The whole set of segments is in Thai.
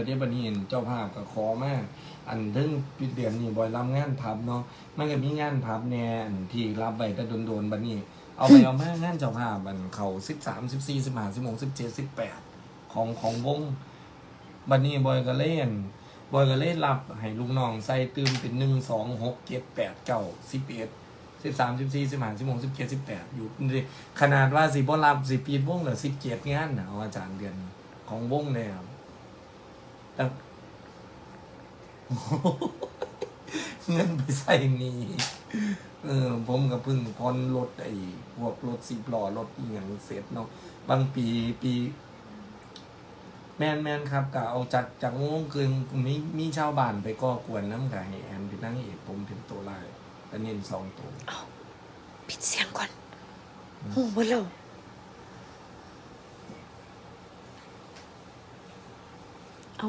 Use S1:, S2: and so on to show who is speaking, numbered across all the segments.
S1: แล้วเดี๋ยวบัดนี้เห็นเจ้าภาพก็ขอมาอันถึงปิดเดือนนี่บ่อยรับงานพับเนาะมันก็มีงานพับแน่อันที่รับไว้แต่โดนๆบัดนี้ เอาไปเอามางานเจ้าภาพมันเขา13 14 15 16 17 18ของของวงบัดนี้บอยก็เล่นบอยก็เล่นรับให้ลูกน้องใส่ตื่มเป็น1 2 6 7 8 9 11สิบเอ็ดสิบสามสิบสี่สิบห้าสิบหกสิบเจ็ดสิบแปดอยู่นี่ขนาดว่าสิบ่รับสิปีดวงเหลือสิบเจ็ดงานนะอาจารย์เดือนของวงเนี่ยครับ เงินไปใส่นี่เออ ผมก็เพิ่งพอนรถไอ้พวกรถสิบล้อรถอีหยังเสร็จเนาะบางปีปี แมนแมนครับก็เอาจากจากวงคืนมีมีชาวบ้านไปก่อกวนน้ำกับให้แอนเป็นนั่งเอกผมเป็นตัวลายแต่เน้นสองตัว
S2: ปิดเสียงก่อนหูหมดแล้วเอา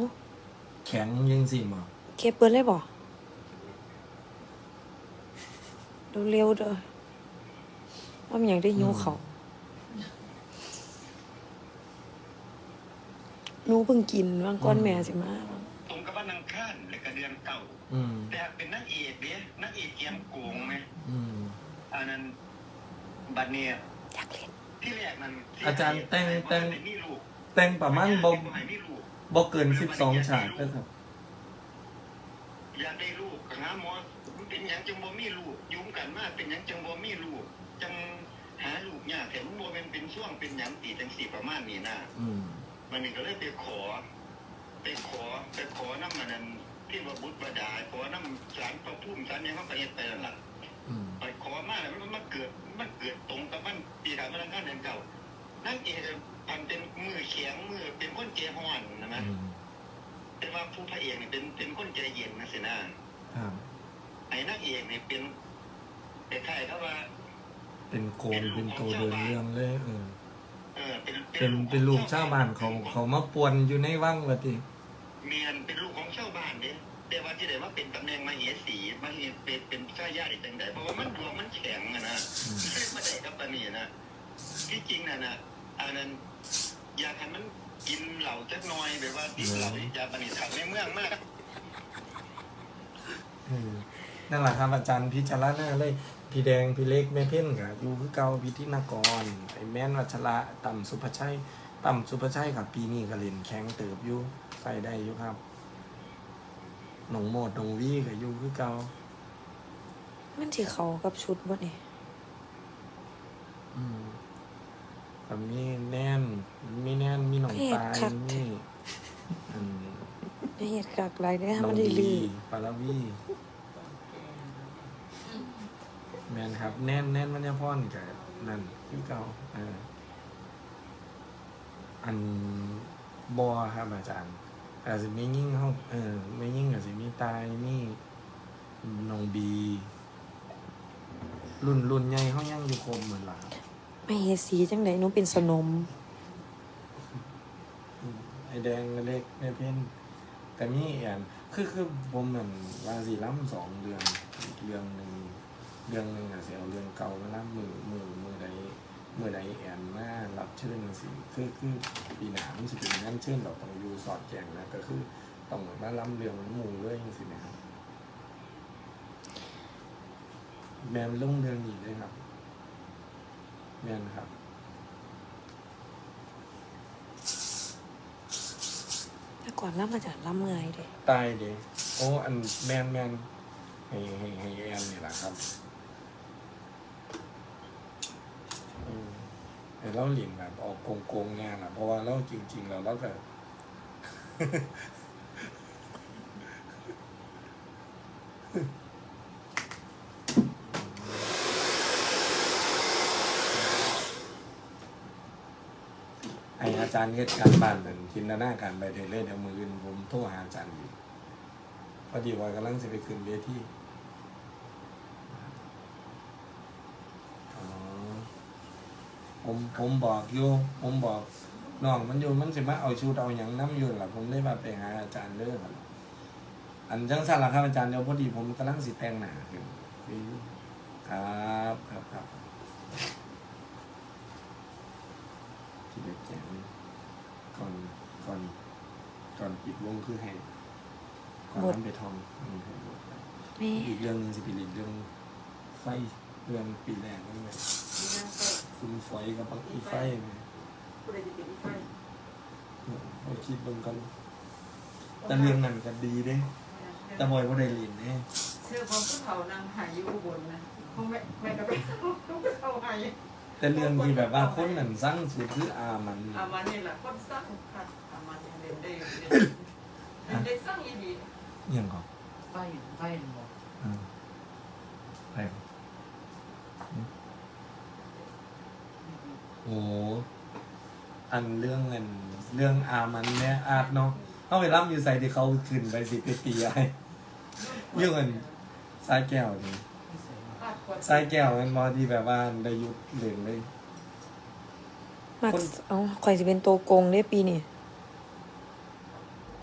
S1: แข็งยังสิมา
S2: เก็บเบิร์เลยบ่เร็วๆเด้อว่ามันอยากได้หิวเขาวหนูเพิ่งกินบางก้อนแม่สิมา
S3: ตรงกับวันอังคารหรือกระเดือนเก่า
S1: อืม
S3: แต่เป็นนักเอกเด้นักเอกเกียมโกงไหม
S1: อืม
S3: อันนั้นบัดเนี่ย
S2: อยากเล่น
S3: ที่แรกนั้นที่
S1: อาจารย์แต่งแต่ง
S3: ให้มีลูก
S1: แต่งประมาณบ่
S3: ให้มีลูก
S1: บ่เกินสิบสองฉากนะครับ
S3: อยากได้ลูกก็หาหมอเป็นหยังจังบ่มีลูกยุ่งกันมากเป็นหยังจังบ่มีลูกจังหาลูกยากแต่มันบ่เป็นเป็นช่วงเป็นหยังตีจังสี่ประมาณนี้นะ
S1: อืม
S3: มันนี่ก็เลยไปขอ ไปขอไปขอน้ำมันนั้นที่ว่าบุตรบดาขอน้ำสารพระพุ่มสารหยังเขาไปเฮ็ดไปนั่นล่ะ
S1: อืม
S3: ไปขอมาแล้วมันมาเกิด มันเกิดตรงกับมันปีการมันงานเดือนเก่านั่นเอง อันเป็นมือแข็งมือเป็นคนใจห้อนนะนะ
S1: อืม
S3: แต่ว่าผู้พระเอกเนี่ยเป็นเป็นคนใจเย็นนะสินะครับไอ้นางเอกเนี่ยเป็นแต่ใครเขาว่า
S1: เป็นโกงเป็นตัวเดินเรื่องเลยเออ
S3: เออเป็น
S1: เป็นเป็นลูกชาวบ้านเขาเขามาปวนอยู่ในวังว่าติ
S3: เมียนเป็นลูกของชาวบ้านเนี่ยแต่ว่าที่ไหนว่าเป็นตำแหน่งมาเหสีมาเหเป็นเป็นชายาติจังใดเพราะว่ามันดวงมันแข็งอะนะ
S1: อืม
S3: ไม่มาได้กับปานนีนะที่จริงน่ะนะอันนั้น อยากให้มันกินเหล่าจักหน่อยแบบว่าติดเหล่ายาปานนีทำในเมืองมาก
S1: อืมนั่นแหละครับอาจารย์พิจารณาเลย พี่แดงพี่เล็กแม่เพ่นกับอยู่คือเก่าพิธีนากรไอ้แม่นวัชระต่ำสุภชัยต่ำสุภชัยกับปีนี้ก็เล่นแข็งเติบอยู่ใส่ได้อยู่ครับหนองโมดหนองวีกับอยู่คือเก่า
S2: มันสิเขากับชุดบ่เนี่ย
S1: อืม กับมีแน่น มีแน่น มีหนองปลายมีอืม
S2: ไม่เห็ดกักไรได้อ
S1: หนอ
S2: มั
S1: ง
S2: นได้
S1: ดี
S2: ลือ
S1: ปาราวีแมนครับ แน่นแน่นมันจะพ่อนกับนั่นคือเก่าเอออันบอครับอาจารย์อาจจะไม่ยิ่งเขาเออไม่ยิ่งอาจจะมีตายมีน้องบี รุ่นรุ่นใหญ่เขายังอยู่คมเหมือนหล่ะครับ
S2: ไม่เห็ดสีจังไดหนูเป็นสนม
S1: ไอแดงเล็กแม่เพ่นแต่มีแอนคือคือผมเหมือนวาสีล้ำสองเดือนอีกเรื่องหนึ่งเรื่องหนึ่งอะเสียเอาเรื่องเก่ามาล้ำมือมือมือใดมือใดแอนมารับเชิญสิคือคือปีหนามันสิเป็นงั้นเชิญเราต้องอยู่สอดแจงนะก็คือต้องมาล้ำเรื่องหมู่เลยสินะครับแมนลงเรื่องนี้เลยครับ แมนครับ
S2: แต่ก่อนล่ำมาจากล่ำเงยเด้
S1: ตายเด้โอ้อันแมนแมนให้ให้ให้แอนนี่แหละครับอืมให้เราหลินแบบออกโกงโกงๆงานอะเพราะว่าเราจริงๆเราเราก็ ให้อา จารย์เฮ็ดการบ้านเหมือนจินตนาการไปเรื่อยเดี๋ยวมืออื่นผมโทรหาอาจารย์อยู่พอดีว่ากำลังจะไปขึ้นเวทีผมผมบอกอยู่ผมบอกน้องมันอยู่มันสิมาเอาชุดเอาอย่างน้ำอยู่ล่ะผมเลยมาไปหาอาจารย์เด้อครับอันจังสั่นล่ะครับอาจารย์เดี๋ยวพอดีผมกำลังสิแต่งหนาอยู่ครับครับครับที่เด็กแจ้ง ก่อนก่อนตอนปิดวงคือให้ก่อน
S2: บท
S1: นั้นไปทอมอืมให้บทไป
S2: แม่
S1: อีกเรื่องหนึงสิเป็นอีกเรื่องไฟเรื่องปีแรกนั่นแหละ
S4: มีนางไฟ
S1: คุณฝอยกับปักอีไฟเนี่ย
S4: ผู้ใดจะเป็นอีไฟ
S1: เราคิดเบิ่งกันแต่เรื่องนั้นก็ดีเด้แต่บอยบ่ได้เลินเด้
S4: เชื่อความผู้เฒ่านางหายอยู่อุบลนะคงแม่แม่ก็ไปต้องไปเฒ่าหาย
S1: แต่เรื่องที่แบบว่าคนนั้นสร้างสุดคืออามัน
S4: อามันนี่แหละคนสร้างค่ะอามันเนี่ยเรียนได้เรียนเรียนได้สร้างอีดี
S1: เรื่องก่อน
S5: ไฟไฟบอก
S1: อืมไปก่อนอืมโอ้อันเรื่องเงินเรื่องอามันเนี่ยอาดเนาะเขาไปรับอยู่ใส่ที่เขาขึ้นไปสิไปตีไอ้เรื่องเงินสายแก้วนี่
S5: ไม่ใส่มา
S4: พาดควร
S1: สายแก้วมันบอที่แบบว่าได้ยุดเหลืองเลย
S2: มัก
S1: คน
S2: เอาข่อยสิเป็นตัวโกงได้ปีนี้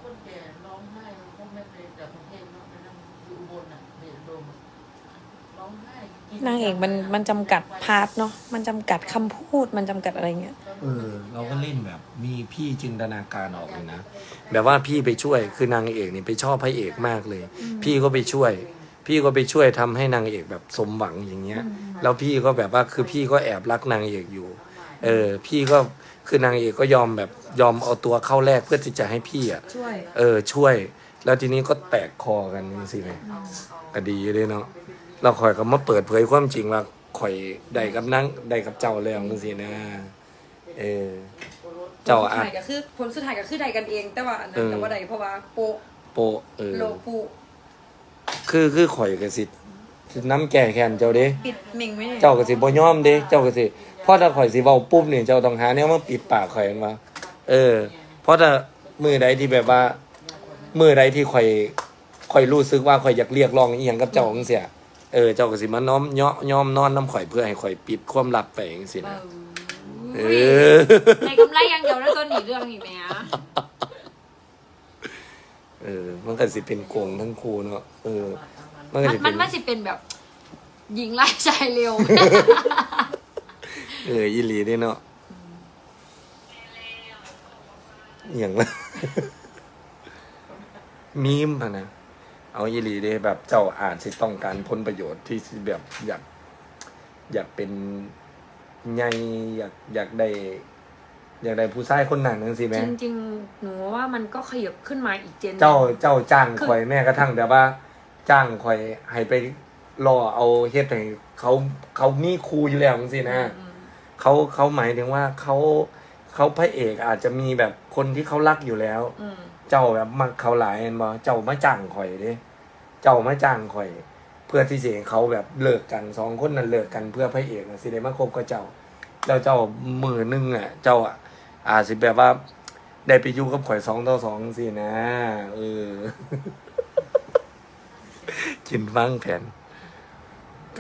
S4: คนแก่ร้องไห้พวกแม่ไปจากกรุงเทพเนาะไปนั่งอยู่อุบลน่ะเดชโดมอะร้องไห้
S2: นางเอกมันมันจำกัดพาร์ทเนาะมันจำกัดคำพูดมันจำกัดอะไรเงี้ย
S1: เออ เราก็เล่นแบบ มีพี่จินตนาการออกเลยนะ แบบว่าพี่ไปช่วยคือนางเอกนี่ไปชอบพระเอกมากเลย พี่ก็ไปช่วย พี่ก็ไปช่วยทำให้นางเอกแบบสมหวังอย่างเงี้ย แล้วพี่ก็แบบว่าคือพี่ก็แอบรักนางเอกอยู่ เออ พี่ก็คือนางเอกก็ยอมแบบยอมเอาตัวเข้าแรกเพื่อที่จะให้พี่อะ
S2: ช่วย
S1: เออช่วย แล้วทีนี้ก็แตกคอกันจริงๆเลยก็ดีเลยเนาะเราคอยก็มาเปิดเผยความจริงว่าข่อยได้กับนั่งได้กับเจ้าแล้วจังซี่นะเออเจ้าอาจ
S2: ผลสุดท้ายก็คือผลสุดท้ายก็คือใดกันเอง แต่ว่าอันนั้
S1: เอนอ
S2: แต่ว่าใดเพราะว่าโปะ
S1: โปะเออ
S2: โลปู
S1: คือคือข่อยก็สิสิน้ำแก่แค้นเจ้าเด้
S2: ปิดเม่งไม่ได้
S1: เจ้าก็สิบ่ยอมเด้ เจ้าก็สิเพราะถ้าข่อยสิเว้าปุ๊บนี่เจ้าต้องหาแนวมาปิดปากข่อยแม่นว่าเออ เพราะถ้ามือใดที่แบบว่า มือใดที่ข่อยข่อยรู้สึกว่าข่อยอยากเรียกร้องอีหยังกับเจ้าจังซี่เออเจ้าก็สิมาน้อมย่อยอมนอนน้ำข่อยเพื่อให้ข่อยปิดความลับไปจังซี่นะเออ
S2: ในกำไรอยังเดียวแล้วตัวหนีเรื่องอีกไหมอะ
S1: เออ มันก็สิเป็นโกงทั้งคู่เนาะเออ มันก็
S2: มัน
S1: สิ
S2: มั
S1: เป็นน
S2: มันสิเป็นแบบหญิงไล่ชายเร็ว
S1: เอออีหลีเด้เนาะอหย่างละ มีมอะนะเอาอีหลีเด้แบบเจ้าอาจสิต้องการผลประโยชน์ที่สิแบบอยาก อยากเป็นไงอยากอยากได้ อยากได้ผู้ชายคนนั้นจังซี่แหม
S2: จริงๆ หนูว่ามันก็ขยับขึ้นมาอีกเจนหนึ่ง
S1: เจ้าเจ้าจ้าง
S2: คือ
S1: ข่อยแม่กระทั่งแบบว่า จ้างข่อยให้ไปรอเอาเฮ็ดให้เขาเขามีครูอยู่แล้วจังซี่นะ
S2: อืม
S1: เขาเขาหมายถึงว่าเขาเขาพระเอกอาจจะมีแบบคนที่เขารักอยู่แล้ว
S2: อืม
S1: เจ้าแบบมักเขาหลายแม่นบ่เจ้ามาจ้างข่อยเด้เจ้ามาจ้างข่อย เพื่อที่สิให้เขาแบบเลิกกันสองคนนั้นเลิกกันเพื่อพระเอกน่ะสิได้มาคบกับเจ้า แล้วเจ้ามือหนึงอะ เจ้าอะ อาจสิแบบว่า ได้ไปอยู่กับข่อยสองต่อสองสินะ เออ กินฟังแผน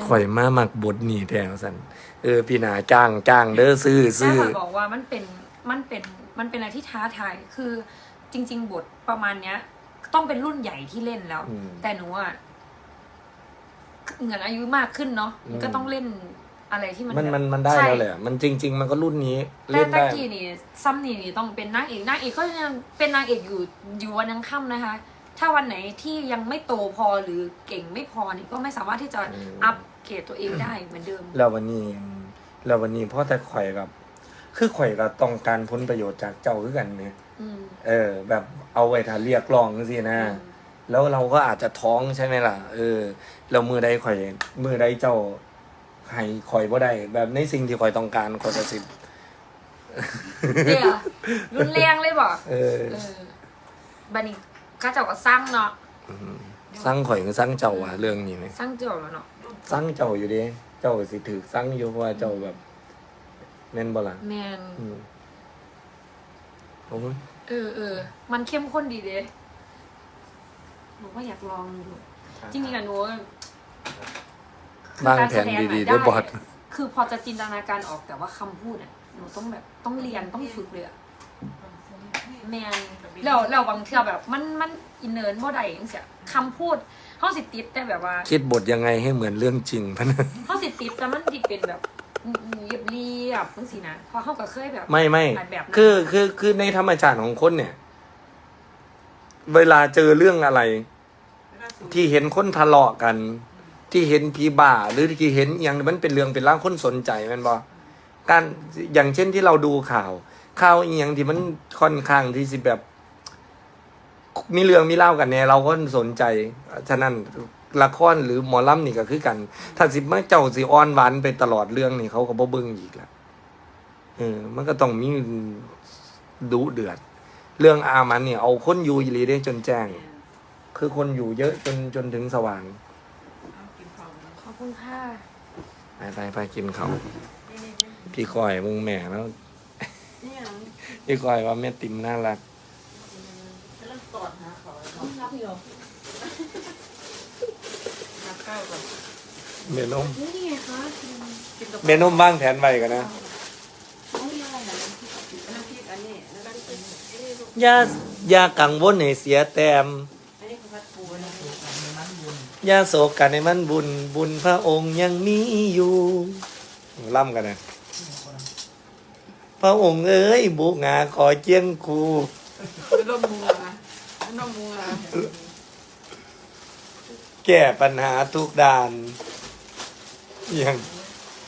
S1: ข่อยมามักบทนี่แทนสันเออพี่หนาจ้างจ้างเด้อซื้อ
S2: แม่
S1: ซื้อ
S2: ขอยบอกว่ามันเป็นมันเป็นมันเป็นอะไรที่ท้าทายคือจริง ๆ บทประมาณเนี้ย ต้องเป็นรุ่นใหญ่ที่เล่นแล้ว
S1: อืม
S2: แต่หนูอะเหมือนอายุมากขึ้นเนาะมันก็
S1: อืม
S2: ต้องเล่น อะไรที่มัน
S1: มัน
S2: แบบ
S1: มันมันได้
S2: ใช่
S1: แล้วแหละ มันจริง ๆ มันก็รุ่นนี้
S2: แต่
S1: เล่น
S2: ตะ
S1: ได้
S2: กี้นี่ซ้ำนี่นี่ต้องเป็นนางเอกนางเอกก็ยังเป็นนางเอกอยู่อยู่วันยังค่ำนะคะ ถ้าวันไหนที่ยังไม่โตพอหรือเก่งไม่พอนี่ก็ไม่สามารถที่จะอัพเกรดตัวเองได้เหมือนเดิม
S1: แล้ววันนี้แล้ววันนี้เพราะแต่ข่อยกับ คือข่อยก็ต้องการผลประโยชน์จากเจ้าคือกันเนี่ย
S2: อืม
S1: เออ แบบเอาไว้ถ้าเรียกร้องสินะ
S2: อืม
S1: แล้วเราก็อาจจะท้องใช่ไหมล่ะ เออแล้วมือใดข่อย มือใดเจ้า ให้ข่อยบ่ได้ แบบในสิ่งที่ข่อยต้องการข่อยก็สิ
S2: เดี๋ยวรุนแรงเลยบอก
S1: เออ
S2: เออบันนี้ข้าเจ้าก็สร้างเนาะ
S1: สร้างข่อยก็สร้างเจ้าว่ะเรื่องนี้ไหม
S2: สร้างเจ้าแล้วเนาะ
S1: สร้างเจ้าอยู่เดิเจ้าสิถือสร้างอยู่เพราะว่าเจ้าแบบแม่นบ่ล่ะ
S2: แมน
S1: อืมโอ้ย
S2: เออเออมันเข้มข้นดีเด้หนูก็อยากลองดูจริงๆอะหนู คื
S1: บ้าง
S2: กร
S1: แผ
S2: ส
S1: น
S2: ดอะ
S1: ดีๆด้วยบอส
S2: คือพอจะจินตนาการออกแต่ว่าคำพูดอะหนูต้องแบบต้องเรียนต้องฝึกเลยอะแมนแล้วแล้วบางเทื่อแบบ มันมันอินเนิร์นบ่ได้จังซี่คำพูดเฮาสิติดแต่แบบว่า
S1: คิดบทยังไงให้เหมือนเรื่องจริงพะนะ
S2: เฮาสิติดแต่มันสิเป็นแบบเรียบเรียบจังซี่นะเพอเฮาก็เคยแบบ
S1: ไม่ไม่
S2: อ่านแบบนั้น
S1: คือคือคือในธรรมชาติของคนเนี่ย เวลาเจอเรื่องอะไร ที่เห็นคนทะเลาะกัน ที่เห็นผีบ่าหรือที่เห็นอย่างมันเป็นเรื่องเป็นร่างคนสนใจมันบอการอย่างเช่นที่เราดูข่าว ข่าวอย่างที่มันค่อนข้างที่สิแบบ มีเรื่องมีเล่ากันเนี่ยเราก็สนใจฉะนั้นละครหรือหมอลำนี่ก็คือกัน ถ้าสิมาเจ้าสิอ้อนหวานไปตลอดเรื่องนี่เขาก็บ่เบิ่งอีกละเออ มันก็ต้องมีดุเดือด เรื่องอามันเนี่ยเอาคนอยู่อีหลีได้จนแจ้ง คือคนอยู่เยอะจนจนถึงสว่าง
S2: คุณค่ะ
S1: ไปไปไปกินเขาวพี่คอยมึงแม่แล้วพี่คอยว่าแม่ติ๋มน่ารัก
S4: กำลังกอดหาเขา
S2: รับพี่หรอ
S4: หาข้าวก่อน
S1: เมนม
S2: นี่ไงคะ
S4: กินกับ
S1: เมนมบ้างแผนไว้กันนะ
S2: เอาเรียกอะไรนะ
S4: น้ำพริกอันนี้แล้วก็เป็นอันนี้ลูก
S1: อย่าอย่ากังวลให้เสียแต้ม
S4: อันนี้คือพัดปูนะ
S5: ในนั้นบุญ
S1: อ ยาโศกกันในมันบุญบุญพระองค์ยังมีอยู่ล่ำกันนะพระองค์เอ้ยบุกงาขอเจียงคู
S4: เป็นลมมัวนะเป็นลมมัว
S1: แก้ปัญหาทุกด้านอย่าง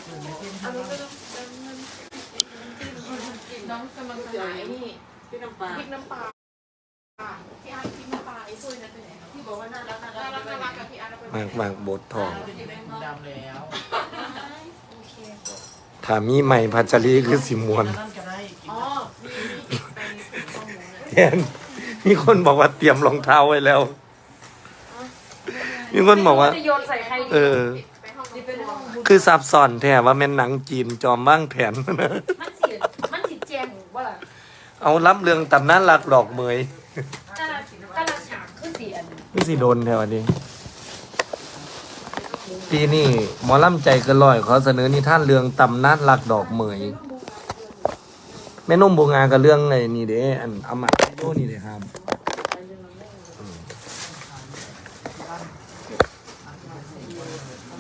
S4: อันนี้ก็ต้องน้องกำลังจะหายนี่พริกน้ำปลา
S6: พริกน้ำปลาพี่อาร์พริกน้ำปลาไอ้ซุยนั่นไปไหนเนาะ
S4: ที่บอกว่าน่ารักน่ารัก
S6: กน่ารัก กับพี่อาร์ตเอาไป
S1: มากมากบททอง
S5: เป็นดำแล้ว
S6: โอเค
S1: ถ้ามีใหม่พัชรีคือสิมวน
S5: นั่นก็ได้กิน
S6: อ๋อมีมีไปถึงข้อมูลนะ
S1: แทนมีคนบอกว่าเตรียมรองเท้าไว้แล้ว มีคนบอกว่า
S2: จะโยนใส่ใครดี
S1: เออ
S6: ไปห้อง
S2: นี่เป็นห้องบุญ
S1: คือซับซ้อนแท้ว่าแม่นหนังจีนจอมบ้างแผน
S2: มันสิมันสิแจงว่าล่ะ
S1: เอารับเรื่องตำนานหลักดอกเหมย
S2: แต่ละแต่ละฉากคือเสียน
S1: นี่สิโดนแถวนี้ ปีนี้หมอลำใจเกินร้อยขอเสนอนิทานเรื่องตำนานหลักดอกเหมยแม่นุ่มบวงากับเรื่องไอ้นี่เด้อันอมตะโยนี่เด้ครับ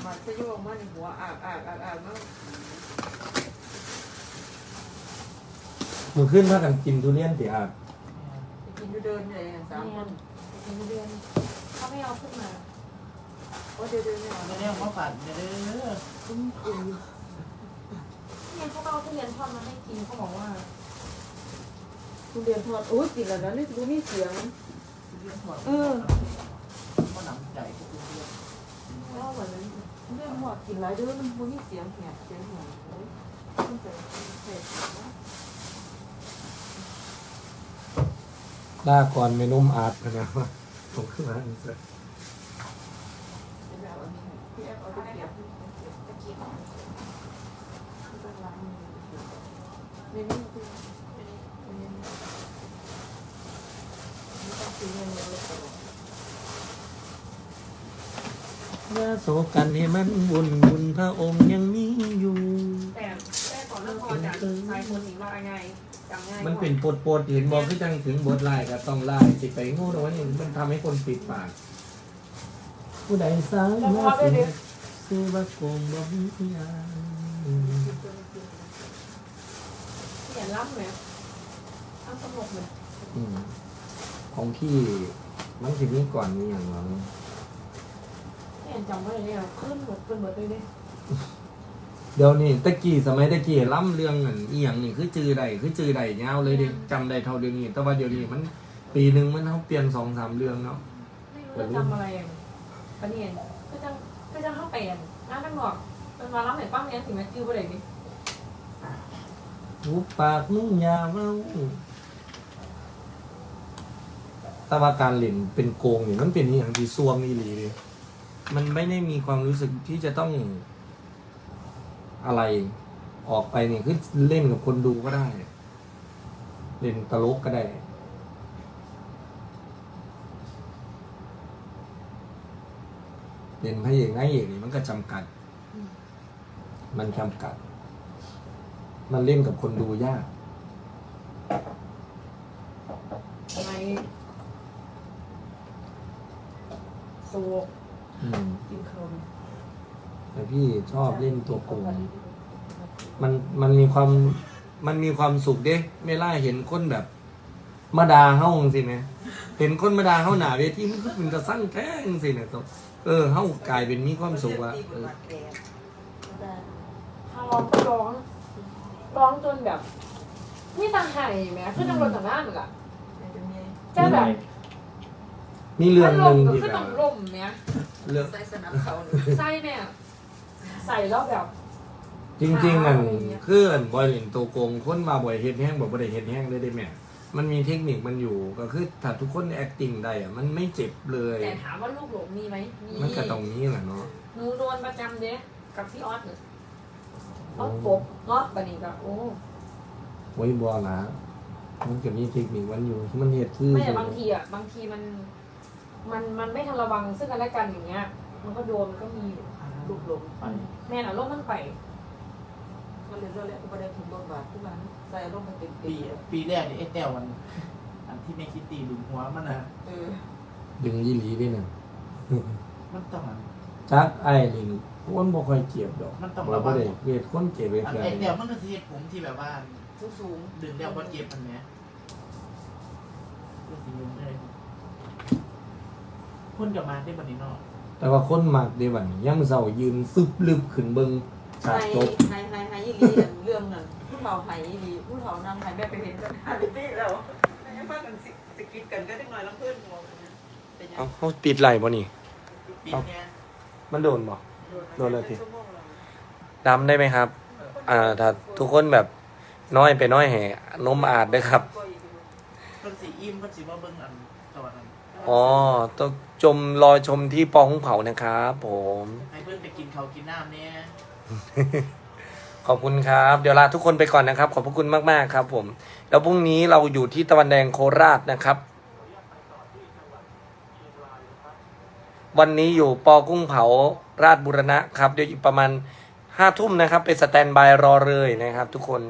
S4: มันจะโยกมันหัวอาบอาบอาบอาบมัน
S1: มือขึ้นพากันกินทุเรียนติอาบ
S4: กินอยู่เดินเลยสามคน
S2: เป็นเดือนเขาไม่เอาขึ้นมา
S4: โอ้เดินเดินเนี่ย
S5: ไม่ได้มาฝันเด้อ
S2: เนี่ยเขาก็เอาทุเรียนทอดมาให้กินเขาบอกว่า
S4: ทุเรียนทอดโอ้ยกินแล้วนะนี่ดูนี่เสียง
S2: เมียนทอดเออ
S5: ก็หนำใจพวกเพื่อน
S4: ว่าวันนั้นเรื่องหอดกินหลายเดือมันดูนี่เสียงแหบเสียงหัวโอ้ยต้องใส่ใส่
S1: ลาก่อนแม่นุ่มอาร์ตนะผมขึ้นมาอีก
S4: แอฟเอาไปเก็บตะเกียบตั้งร้นในนี้คือต้องซื้อเงินเลย
S1: อย่าโศกันให้มันบุญบุญพระองค์ยังมีอยู่
S2: แต่แต่ก่อนเรื่องพอจากชายคนนี้ว่าไงจำง่าย
S1: มันเป็นปดปดเห็นบอกคือจังถึงบทไล่ก็ต้องไล่สิไปงูตรงนี้มันทำให้คนปิดปาก ผู้ใดสร้ายมาสิ ซื้อบักโกงบ่มีอยาง
S2: เขียนรับไหมอ้าวสนุกเลย
S1: อืมของพี่มันสิมีก่อนมีอย่างหลัง
S2: เขียนจำไว้เลยเนี่ยขึ้นหมดเป็นหมดเลยเนี่ย
S1: เดี๋ยวนี้ตะกี้สมัยตะกี้ล่ำเรื่องอันอีหยังนี่คือจือใดคือจือใดยาวเลยเดิจำได้เท่าเดียวนี้แต่ว่าเดี๋ยวนี้มันปีหนึ่งมันเขาเปลี่ยนสองสามเรื่องเนาะ
S2: ไม่รู้จะจำอะไรอะปะเนี่ยก็จะ ก็จะเข้าไปอะน้าตั้งหอกเป็นมารับเหนป้าเนี้ยถึงแม้จื้อไปเลยนี่
S1: หูปากนุ่งยาวเว้าแต่ว่าการเล่นเป็นโกงนี่มันเป็นอหย่างที่ซวงอีหลีเลยมันไม่ได้มีความรู้สึกที่จะต้องอะไรออกไปเนี่ยคือเล่นกับคนดูก็ได้ เล่นตลกก็ได้ เล่นพระเอกนายเอกนี่มันก็จำกัด มันจำกัด มันเล่นกับคนดูยาก
S2: อะไรโซ
S1: อืม
S2: กินข้าว
S1: แต่พี่ชอบเล่นตัวโกงมันมันมีความมันมีความสุขเด้ไม่ล่าเห็นคนแบบมาดาเฮาจังสิแหมเห็นคนมาดาเฮาหน้าเวทีมันคือเป็นตะสั่งแท้จังสิเนี่ยต้อง เออเฮากลายเป็นมีความสุขอะเออ
S2: ถ้าร้องก็ร้อง ร้องจนแบบนี่ตาไห่แหม้ขึ้นทางบนต่างหน้าเหมือนกันแค่แบบ
S1: มีเรื่องหนึ่ง
S2: ก็
S1: ที่
S2: ขึ้น
S1: แบ
S2: ต้
S1: บ
S2: องลมเนี้ย
S1: เรื่อง
S4: ใส่สนับเขา
S2: ไส้เนี่ยใส่แล้วแบบ
S1: จริงๆนั่นคืออันบอยเล่นตัวโกงคนมาบ่อยเฮ็ดแห้งบ่บ่ได้เฮ็ดแห้งเลยได้แม่ มันมีเทคนิคมันอยู่ก็คือถ้าทุกคน acting ได้อะมันไม่เจ็บเลย
S2: แต่ถามว่าลูกหลงมีไหมมี
S1: มันก็ตรงนี้แหละเนาะ
S2: หนูโดนประจำเด้กับพี่ออสเนี่ยออสปบออสบันนี้ก็โอ้
S1: โอ้ยบ่ล่ะมันก็มีเทคนิคมันอยู่ที่มันเฮ็ดคือ
S2: ไม่แต่บางทีอะบางทีมันมันมันไม่ทันระวังซึ่งกันและกันอย่างเงี้ย มันก็โดนมันก็มีอยู่
S5: ลูกลงไป
S2: แม่น่ะลมมันไป
S4: มัน เลยเราเลยอุปเดชถึงบทบาทที่มันใส่ลงไปเต็ม
S5: ปีปีแรกนี่ไอ้แต้วมันอันที่แม่คิดตีดึงหัวมันนะ
S4: เออ
S1: ดึงยี่หลีด้วยน่ะ
S5: มันต้องอัน
S1: จักไอ้นี่คนบ่ค่อยเจ็บดอก
S5: มันต้อง
S1: บ่
S5: ระวั
S1: บ่
S5: ง
S1: ได้เวทคนเจ็บเวท
S5: อัน
S1: อะไร
S5: ไอ้แต้วมันก็สิเฮ็ดผมที่แบบว่า
S4: สูงสูง
S5: ดึงแล้วบ่เจ็บมันแหมก็สิยุ่งเลยคนกับมาได้บัดนี้เนาะ
S1: แต่ว่าคนมักเด้บัดนี้ยามมื้อเช้ายืนฟึบลึบขึ้นเบิ่งฉากจบ
S4: ไฮไฮไฮยี่ลีเรื่องนั้นผู้เฒ่าไฮยี่ลีผู้เฒ่านางไฮแม่ไปเห็นกันฮาริตี้แล้วยังพากันสิกิดกันก็ได้หน่อยแล้วเพื่อนมองเป็นยัง
S1: เอ้าเฮาปิดไหลบ่นี่
S5: ปีเนี้ย
S1: มันโดนบ่ โดนเลยที
S4: ชั่วโมงแล้ว
S1: ดำได้ไหมครับ อ่าถ้าทุกคนแบบน้อยไปน้อยแห่นมอาดเด้อครับ
S5: เพิ่นสิอิ่มเพิ่นสิมาเบิ่งอันตอนนั้น
S1: อ๋อต้องชมรอชมที่ปองเผานะครับผม
S5: ให้เพิ่นไปกินข้าวกินน้ำเนี่ย
S1: ขอบคุณครับ เดี๋ยวลาทุกคนไปก่อนนะครับ ขอบพระคุณมากๆครับ ผม แล้วพรุ่งนี้เราอยู่ที่ตะวันแดงโคราชนะครับ วันนี้อยู่ปอกุ้งเผาราชบุรณะครับ เดี๋ยวอีกประมาณห้าทุ่มนะครับ ไปสแตนบายรอเลยนะครับ ทุกคน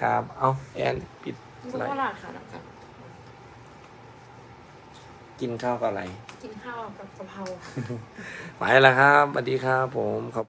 S1: ครับ เอาแอนปิด
S2: คุณ
S1: ไล
S2: พ่อ
S1: ฟ์
S2: หลานค่ะนะคะ
S1: กินข้าวกับอะไร
S2: กินข้าวกับกะเพรา
S1: ไปแล้วครับสวัสดีครับผมขอบ